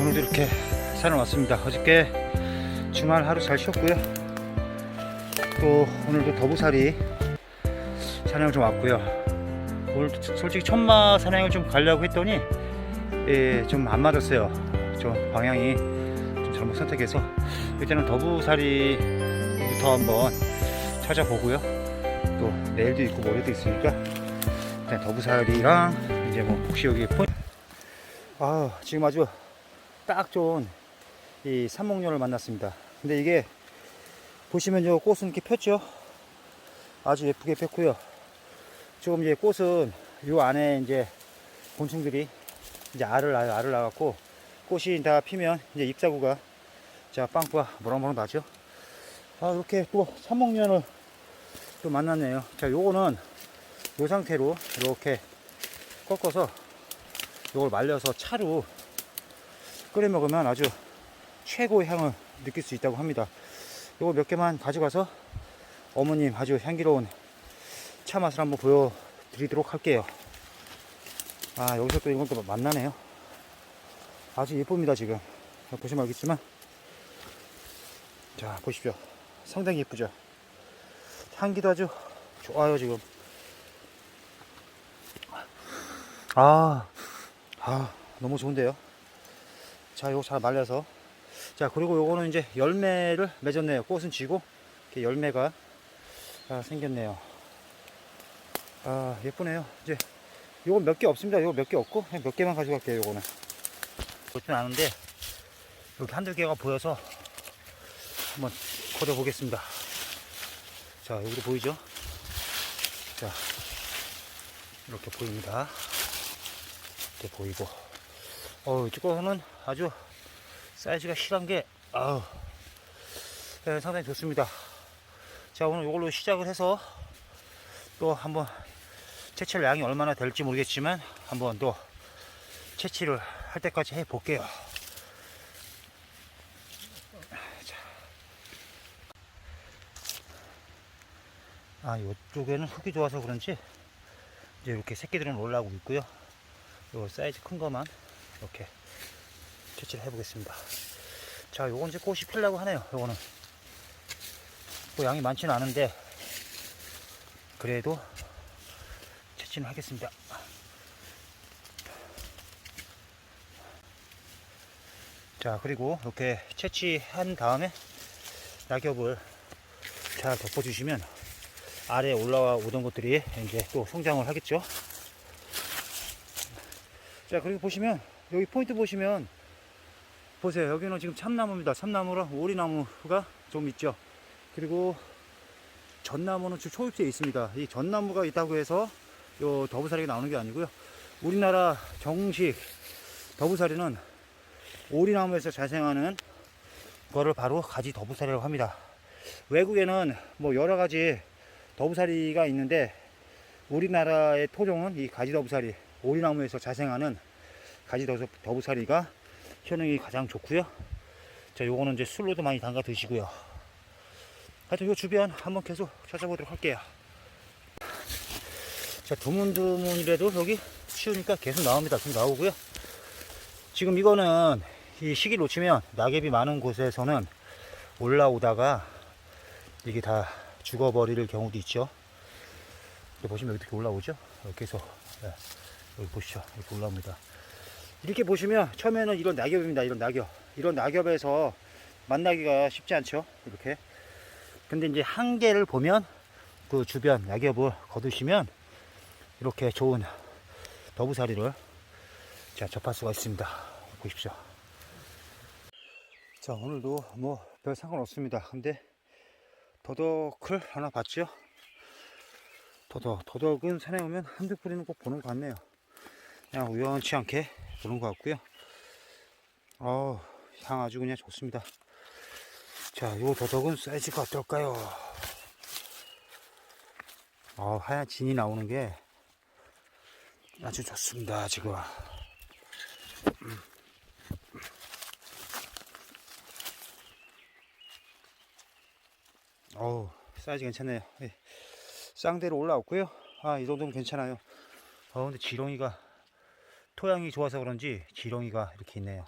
자 오늘도 이렇게 산을 왔습니다. 어저께 주말 하루 잘 쉬었고요. 또 오늘도 더부살이 사냥을 좀 왔고요. 오늘 솔직히 천마 사냥을 좀 가려고 했더니 예, 좀 안 맞았어요. 좀 방향이 좀 잘못 선택해서. 일단은 더부살이부터 한번 찾아보고요. 또 내일도 있고 모레도 있으니까 일단 더부살이랑 이제 뭐 혹시 여기 포인트 아 지금 아주 딱 좋은 이 삼목련을 만났습니다. 근데 이게 보시면 요 꽃은 이렇게 폈죠. 아주 예쁘게 폈고요. 지금 이제 꽃은 요 안에 이제 곤충들이 이제 알을 낳아요. 알을 낳았고 꽃이 다 피면 이제 잎사구가 자 빵꾸가 모락모락 나죠. 아 이렇게 또 삼목련을 또 만났네요. 자 요거는 요 상태로 이렇게 꺾어서 요걸 말려서 차로 끓여 먹으면 아주 최고의 향을 느낄 수 있다고 합니다. 요거 몇 개만 가져가서 어머님 아주 향기로운 차 맛을 한번 보여드리도록 할게요. 아, 여기서 또 이건 또 만나네요. 아주 예쁩니다, 지금. 자, 보시면 알겠지만. 자, 보십시오. 상당히 예쁘죠? 향기도 아주 좋아요, 지금. 아, 아, 너무 좋은데요? 자, 요거 잘 말려서. 자, 그리고 요거는 이제 열매를 맺었네요. 꽃은 지고, 이렇게 열매가 아, 생겼네요. 아, 예쁘네요. 이제, 요거 몇개 없습니다. 요거 몇 개 없고, 그냥 몇 개만 가져갈게요, 요거는. 좋진 않은데, 여기 한두 개가 보여서 한번 걷어보겠습니다. 자, 여기도 보이죠? 자, 이렇게 보입니다. 이렇게 보이고. 어, 이쪽은 아주 사이즈가 실한 게, 아우, 네, 상당히 좋습니다. 자, 오늘 이걸로 시작을 해서 또 한번 채취할 양이 얼마나 될지 모르겠지만 한번 또 채취를 할 때까지 해 볼게요. 아, 이쪽에는 흙이 좋아서 그런지 이제 이렇게 새끼들은 올라오고 있고요. 요 사이즈 큰 거만 이렇게 채취를 해보겠습니다. 자, 요건 이제 꽃이 필라고 하네요. 요거는 뭐 양이 많지는 않은데 그래도 채취는 하겠습니다. 자, 그리고 이렇게 채취한 다음에 낙엽을 잘 덮어주시면 아래 올라와 오던 것들이 이제 또 성장을 하겠죠. 자, 그리고 보시면, 여기 포인트 보시면, 보세요. 여기는 지금 참나무입니다. 참나무랑 오리나무가 좀 있죠. 그리고 전나무는 주 초입수에 있습니다. 이 전나무가 있다고 해서 요 더부사리가 나오는 게 아니고요. 우리나라 정식 더부사리는 오리나무에서 자생하는 거를 바로 가지 더부사리라고 합니다. 외국에는 뭐 여러 가지 더부사리가 있는데 우리나라의 토종은 이 가지 더부사리 오리나무에서 자생하는 가지 더부- 더부사리가 효능이 가장 좋고요. 자, 요거는 이제 술로도 많이 담가 드시고요. 하여튼 요 주변 한번 계속 찾아보도록 할게요. 자, 드문드문이라도 여기 치우니까 계속 나옵니다. 좀 나오고요. 지금 이거는 이 시기 놓치면 낙엽이 많은 곳에서는 올라오다가 이게 다 죽어버릴 경우도 있죠. 보시면 이렇게 올라오죠. 이렇게 해서 예, 여기 보시죠. 이렇게 올라옵니다. 이렇게 보시면 처음에는 이런 낙엽입니다. 이런 낙엽. 이런 낙엽에서 만나기가 쉽지 않죠. 이렇게. 근데 이제 한 개를 보면 그 주변 낙엽을 거두시면 이렇게 좋은 더부사리를 자, 접할 수가 있습니다. 보십시오. 자, 오늘도 뭐 별 상관없습니다. 근데 도덕을 하나 봤죠? 도덕. 도덕은 산에 오면 한두 뿌리는 꼭 보는 것 같네요. 그냥 우연치 않게 보는 것 같고요. 어우, 향 아주 그냥 좋습니다. 자, 요 도덕은 사이즈가 어떨까요? 어, 하얀 진이 나오는 게 아주 좋습니다, 지금. 어우, 사이즈 괜찮네요. 예. 쌍대로 올라왔고요. 아, 이 정도면 괜찮아요. 어, 근데 지렁이가, 토양이 좋아서 그런지 지렁이가 이렇게 있네요.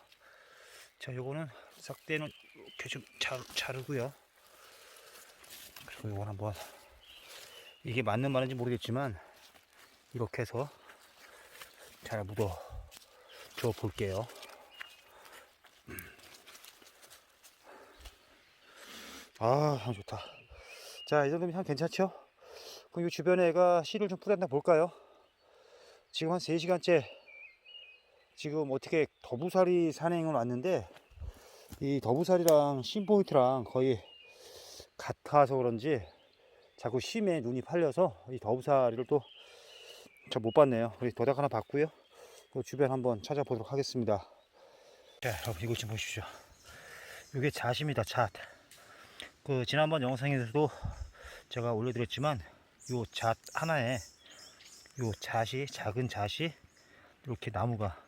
자, 요거는 싹대는 이렇게 좀 자르, 자르 고요. 그리고 요건 한번 이게 맞는 말인지 모르겠지만 이렇게 해서 잘 묻어 줘 볼게요. 아, 향 좋다. 자, 이 정도면 향 괜찮죠? 그럼 이 주변에 애가 씨를 좀 뿌렸나 볼까요? 지금 한 3시간째 지금 어떻게 더부살이 산행을 왔는데 이 더부살이랑 심포인트랑 거의 같아서 그런지 자꾸 심에 눈이 팔려서 이 더부살이를 또 잘 못 봤네요. 우리 도닥 하나 봤고요. 그 주변 한번 찾아보도록 하겠습니다. 자, 여러분 이거 좀 보십시오. 이게 잣입니다. 잣. 그 지난번 영상에서도 제가 올려드렸지만 요 잣 하나에 요 잣이 작은 잣이 이렇게 나무가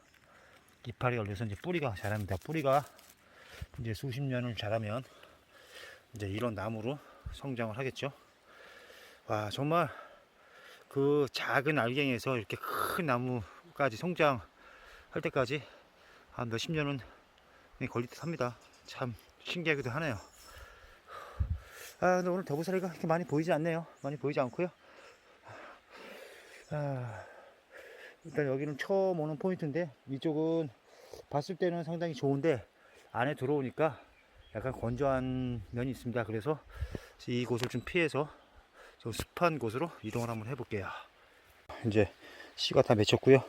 이파리 열려서 이제 뿌리가 자랍니다. 뿌리가 이제 수십 년을 자라면 이제 이런 나무로 성장을 하겠죠. 와 정말 그 작은 알갱이에서 이렇게 큰 나무까지 성장할 때까지 한 몇십 년은 걸릴 듯 합니다. 참 신기하기도 하네요. 아, 근데 오늘 더부살이가 그렇게 많이 보이지 않네요. 많이 보이지 않고요. 아, 일단 여기는 처음 오는 포인트인데 이쪽은 봤을 때는 상당히 좋은데 안에 들어오니까 약간 건조한 면이 있습니다. 그래서 이곳을 좀 피해서 좀 습한 곳으로 이동을 한번 해볼게요. 이제 씨가 다 맺혔고요.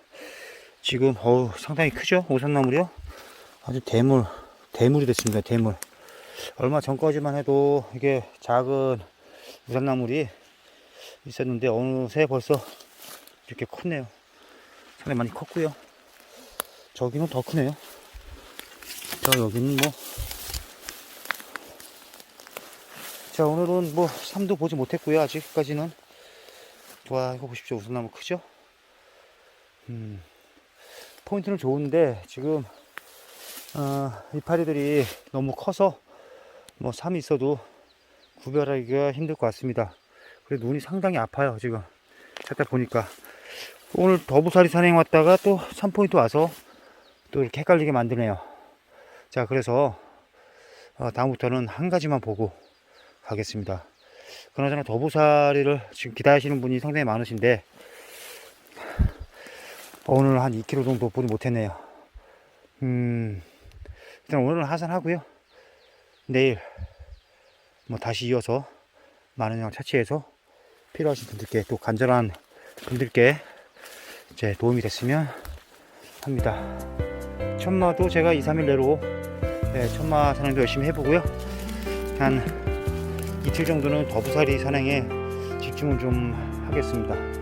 지금 어우 상당히 크죠 오산나물이요. 아주 대물 대물이 됐습니다. 대물. 얼마 전까지만 해도 이게 작은 우산나물이 있었는데 어느새 벌써 이렇게 컸네요. 상당히 많이 컸고요. 저기는 더 크네요. 저 여기는 뭐. 자 오늘은 뭐 삶도 보지 못했고요. 아직까지는. 와 이거 보십시오. 우산나물 크죠? 음, 포인트는 좋은데 지금 어, 이파리들이 너무 커서 뭐 삶이 있어도 구별하기가 힘들 것 같습니다. 그래 눈이 상당히 아파요 지금 찾다 보니까 오늘 더부살이 산행 왔다가 또 3포인트 와서 또 이렇게 헷갈리게 만드네요. 자 그래서 어, 다음부터는 한 가지만 보고 가겠습니다. 그나저나 더부살이를 지금 기다리시는 분이 상당히 많으신데 오늘 한 2km 정도 보지 못했네요. 음, 일단 오늘은 하산하고요. 내일 뭐 다시 이어서 많은 양 차치해서 필요하신 분들께 또 간절한 분들께 이제 도움이 됐으면 합니다. 천마도 제가 2, 3일 내로 네, 천마 산행도 열심히 해보고요. 한 이틀 정도는 더부살이 산행에 집중을 좀 하겠습니다.